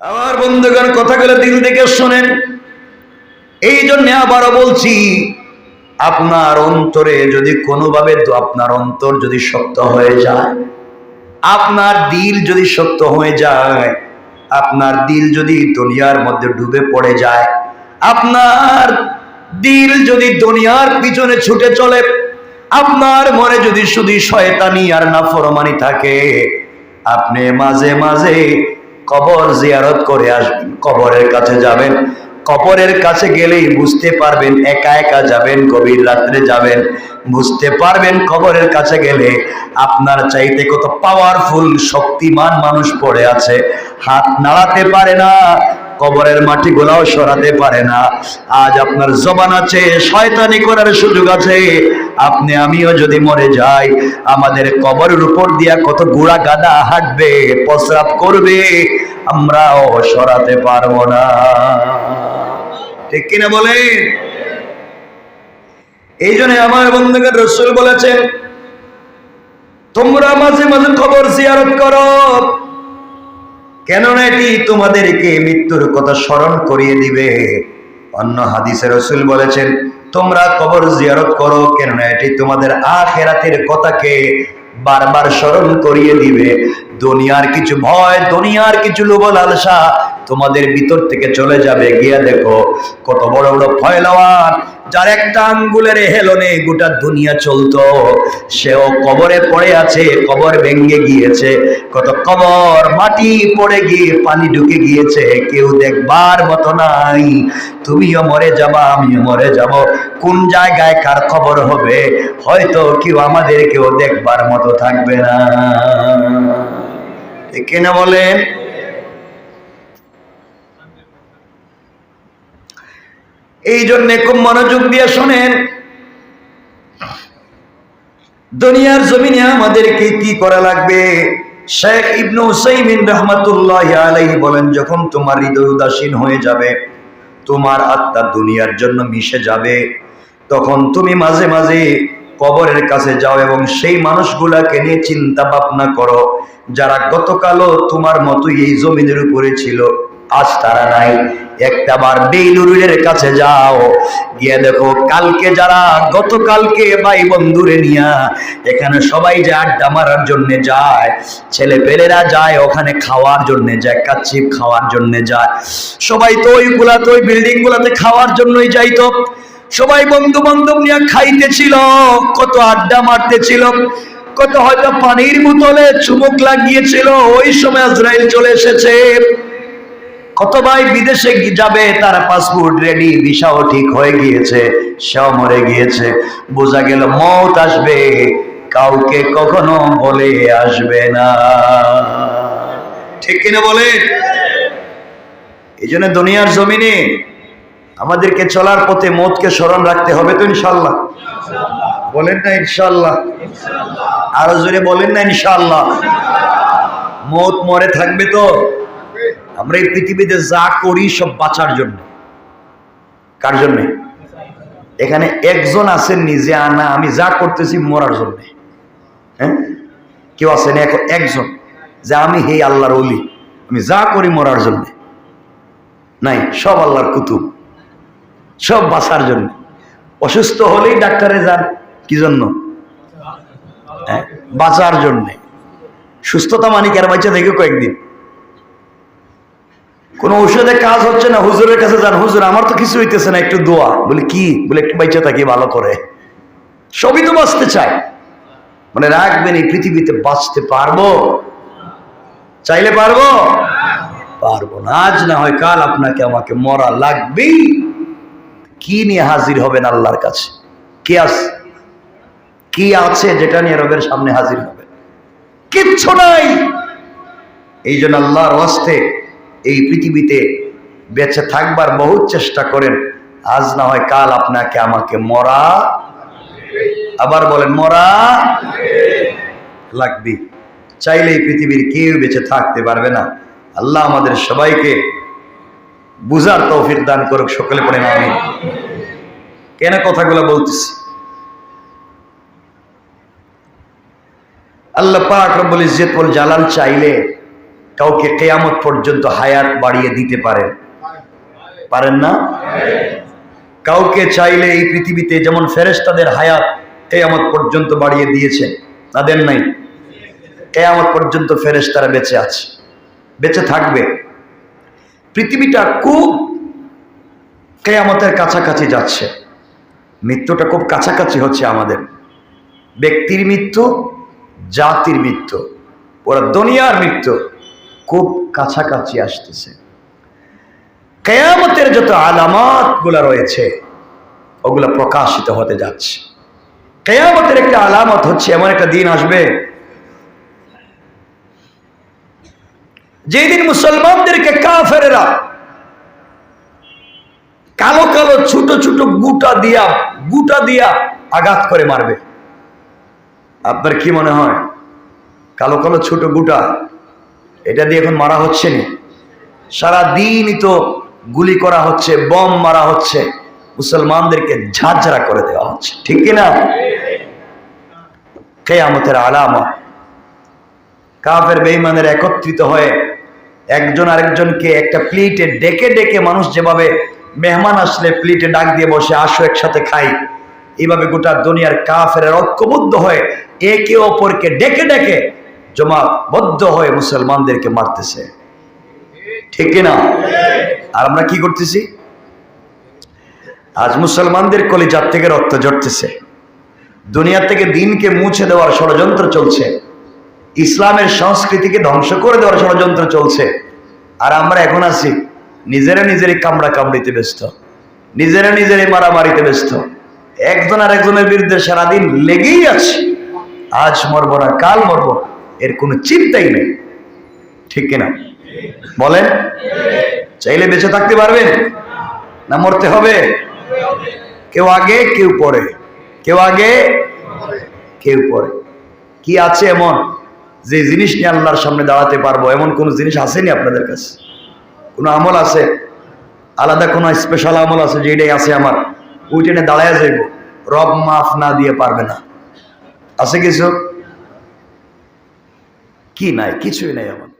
আমার বন্ধুগণ, কথাগুলো দিল থেকে শোনেন। এই জন্য আবারও বলছি, আপনার অন্তরে যদি কোনোভাবে আপনার অন্তর যদি শক্ত হয়ে যায়, আপনার দিল যদি শক্ত হয়ে যায়, আপনার দিল যদি দুনিয়ার মধ্যে ডুবে পড়ে যায়, আপনার দিল যদি দুনিয়ার পিছনে ছুটে চলে, আপনার মনে যদি শুধু শয়তানি আর নাফরমানি থাকে, আপনি মাঝে মাঝে কবর জিয়ারত করে আসবেন। কবরের কাছে যাবেন। কবরের কাছে গেলেই বুঝতে পারবেন, একা একা যাবেন, গভীর রাত্রে যাবেন। বুঝতে পারবেন কবরের কাছে গেলে আপনার চাইতে কত পাওয়ারফুল শক্তিমান মানুষ পড়ে আছে। হাত নাড়াতে পারে না, কবরের মাটি গোলাও সরাতে পারে না। আজ আপনার জবান আছে, শয়তানি করার সুযোগ আছে। আপনি, আমিও যদি মরে যাই, আমাদের কবরের উপর দিয়া কত গুড়া গাদা হাঁটবে, প্রস্রাব করবে। আমরাও সরাতে পারব না। ঠিক কিনা বলে এই জন্য আমার বন্ধুকে রসুল বলেছেন, তোমরা মাঝে মাঝে খবর জিয়ারত করো। কেননা এটি তোমাদেরকে মৃত্যুর কথা স্মরণ করিয়ে দিবে। অন্য হাদিসে রসুল বলেছেন, তোমরা কবর জিয়ারত করো, কেননা এটি তোমাদের আখেরাতের কথাকে বারবার স্মরণ করিয়ে দিবে। দুনিয়ার কিছু ভয় দুনিয়ার কিছু লোভ লালসা তোমাদের ভিতর থেকে চলে যাবে। গিয়া দেখো, কত বড় বড় ফয়লাওয়ার, যার একটা আঙ্গুলের হেলনে গোটা দুনিয়া চলতো। সেও কবরে পড়ে আছে, কবর ভেঙ্গে গিয়েছে। কত কবর, মাটি পড়ে গিয়ে পানি ঢুকে গিয়েছে। কেউ দেখবার মতো নাই। তুমিও মরে যাবা, আমিও মরে যাব। কোন জায়গায় কার খবর হবে? হয়তো কেউ আমাদের কেউ দেখবার মতো থাকবে না। কেন বলেন? এই জন্যে খুব মনোযোগ দিয়ে শোনেন, দুনিয়ার জমিনে আমাদেরকে কি করা লাগবে? শেখ ইবনু হুসাইমিন রহমাতুল্লাহ আলাইহি বলেন, যখন তোমার হৃদয় উদাসীন হয়ে যাবে, তোমার আত্মা দুনিয়ার জন্য মিশে যাবে, তখন তুমি মাঝে মাঝে কবরের কাছে যাও এবং সেই মানুষগুলাকে নিয়ে চিন্তা ভাবনা করো, যারা গতকালও তোমার মতোই এই জমিনের উপরে ছিল। আজ তারা নাই। একটা বার বেইলুরের কাছে যাও। গিয়ে দেখো, কালকে যারা, গতকালকে ভাই বন্ধুরে নিয়া এখানে সবাই যে আড্ডা মারার জন্য যায় ছেলে পেলেরা যায়, ওখানে খাওয়ার জন্য যায় কাচ্চিপ খাওয়ার জন্য যায়। সবাই তো ওইগুলা তো ওই বিল্ডিং গুলাতে খাওয়ার জন্যই যাইতো। সবাই বন্ধু বান্ধব নিয়ে খাইতেছিল, কত আড্ডা মারতেছিল, কত হয়তো পানির বোতলে চুমুক লাগিয়েছিল। ওই সময় আজরাইল চলে এসেছে। কত ভাই বিদেশে যাবে, তার পাসপোর্ট রেডি ভিসাও ঠিক হয়ে গিয়েছে, সেও মরে গিয়েছে। বোঝা গেল মত আসবে, কাউকে কখনো বলে আসবে না। ঠিক কিনা বলে এই জন্য দুনিয়ার জমিনে আমাদেরকে চলার পথে মতকে স্মরণ রাখতে হবে তো ইনশাল্লাহ বলেন না ইনশাল্লাহ আরও জোরে বলেন না ইনশাল্লাহ মত মরে থাকবে তো? আমরা এই পৃথিবীতে যা করি সব বাঁচার জন্য। কার জন্যে? এখানে একজন আছেন নিজে আনা আমি যা করতেছি মরার জন্যে। হ্যাঁ? কেউ আছেন? এখন একজন। যে আমি হে আল্লাহর অলি আমি যা করি মরার জন্যে। নাই, সব আল্লাহর কুতুব। সব বাঁচার জন্য। অসুস্থ হলেই ডাক্তারে যান, কি জন্য? হ্যাঁ? বাঁচার জন্যে। সুস্থতা মানিক আর বাচ্চা দেখে কয়েকদিন। কোন ঔষধে কাজ হচ্ছে না, হুজুরের কাছে যান, হুজুর, আমার তো কিছু হইতেছে না, একটু দোয়া। বলে, কি? বলে, একটু বাইচা থাকি, ভালো করে। সবই তো বাঁচতে চায়। মানে রাখবেন এই পৃথিবীতে বাঁচতে পারব? চাইলে পারব? পারব না। আজ না হয় কাল আপনাকে আমাকে মরা লাগবেই। কি নিয়ে হাজির হবেন আল্লাহর কাছে? কি আছে? কি আছে যেটা নিয়ে রবের সামনে হাজির হবে? কিচ্ছু নাই। এই জন্য আল্লাহর ওয়াস্তে এই পৃথিবীতে বেঁচে থাকবার বহুত চেষ্টা করেন। আজ না হয় কাল আপনাকে আমাকে মরা আবার বলেন, মরা লাগবে। চাইলে এই পৃথিবীর কেউ বেঁচে থাকতে পারবে না। আল্লাহ আমাদের সবাইকে বুঝার তৌফিক দান করুক, সকলে পড়েন আমি কেন কথাগুলো বলতেছি? আল্লাহ পাক রব্বুল ইজ্জত জালাল চাইলে কাউকে কেয়ামত পর্যন্ত হায়াত বাড়িয়ে দিতে পারেন। পারেন না? কাউকে চাইলে এই পৃথিবীতে যেমন ফেরেশতাদের হায়াত কেয়ামত পর্যন্ত বাড়িয়ে দিয়েছেন, তাদের নাই। কেয়ামত পর্যন্ত ফেরেশতারা বেঁচে আছে, বেঁচে থাকবে। পৃথিবীটা খুব কেয়ামতের কাছাকাছি যাচ্ছে। মৃত্যুটা খুব কাছাকাছি হচ্ছে আমাদের। ব্যক্তির মৃত্যু, জাতির মৃত্যু ওরা দুনিয়ার মৃত্যু। খুব কাছাকাছি আসতেছে। কেয়ামতের যত আলামাতগুলা রয়েছে, ওগুলা প্রকাশিত হতে যাচ্ছে। কেয়ামতের একটা আলামত হচ্ছে, এমন একটা দিন আসবে, যেদিন মুসলমানদেরকে কাফেরেরা কালো কালো ছোট ছোট গুটা দিয়া গুটা দিয়া আঘাত করে মারবে। আপনার কি মনে হয়? কালো কালো ছোট গুটা এটা দিয়ে এখন মারা হচ্ছে না। সারা দিনই তো গুলি করা হচ্ছে, বম মারা হচ্ছে, মুসলমানদেরকে ঝাঁঝরা করে দেওয়া হচ্ছে, ঠিক কিনা? কেয়ামতের আলামত। কাফের বেইমানের একত্রিত হয়ে একজন আরেকজনকে একটা প্লেটে ডেকে ডেকে মানুষ যেভাবে মেহমান আসলে প্লেটে ডাক দিয়ে বসে, আসো একসাথে খাই। এইভাবে গোটা দুনিয়ার কাফের ঐক্যবদ্ধ হয়ে একে অপরকে ডেকে ডেকে জমাবদ্ধ হয়ে মুসলমানদেরকে মারতেছে। ঠিক না আর আমরা কি করতেছি? আজ মুসলমানদের কলিজার থেকে রক্ত জড়তেছে দুনিয়া থেকে দিনকে মুছে দেওয়ার ষড়যন্ত্র চলছে। ইসলামের সংস্কৃতিকে ধ্বংস করে দেওয়ার ষড়যন্ত্র চলছে। আর আমরা এখন আছি নিজেরা নিজেরই কামড়া কামড়িতে ব্যস্ত। নিজেরা নিজেরই মারামারিতে ব্যস্ত। একজন আর একজনের বিরুদ্ধে সারাদিন লেগেই আছে। আজ মরবো না, কাল মরবো এর কোনো চিন্তাই নেই। ঠিক কিনা? বলেন? চাইলে বেঁচে থাকতে পারবেন, না মরতে হবে। কেউ আগে, কেউ পরে। কেউ আগে, কেউ পরে। কি আছে এমন যে জিনিস নিয়ে আল্লাহর সামনে দাঁড়াতে পারব? এমন কোনো জিনিস আসেনি আপনাদের কাছে? কোনো আমল আছে? আলাদা কোনো স্পেশাল আমল আছে যেটাই আছে আমার? ওইটা দাঁড়ায় যাইব। রব মাফ না দিয়ে পারবে না। আছে কিছু? কি নাই কিছুই নাই আমার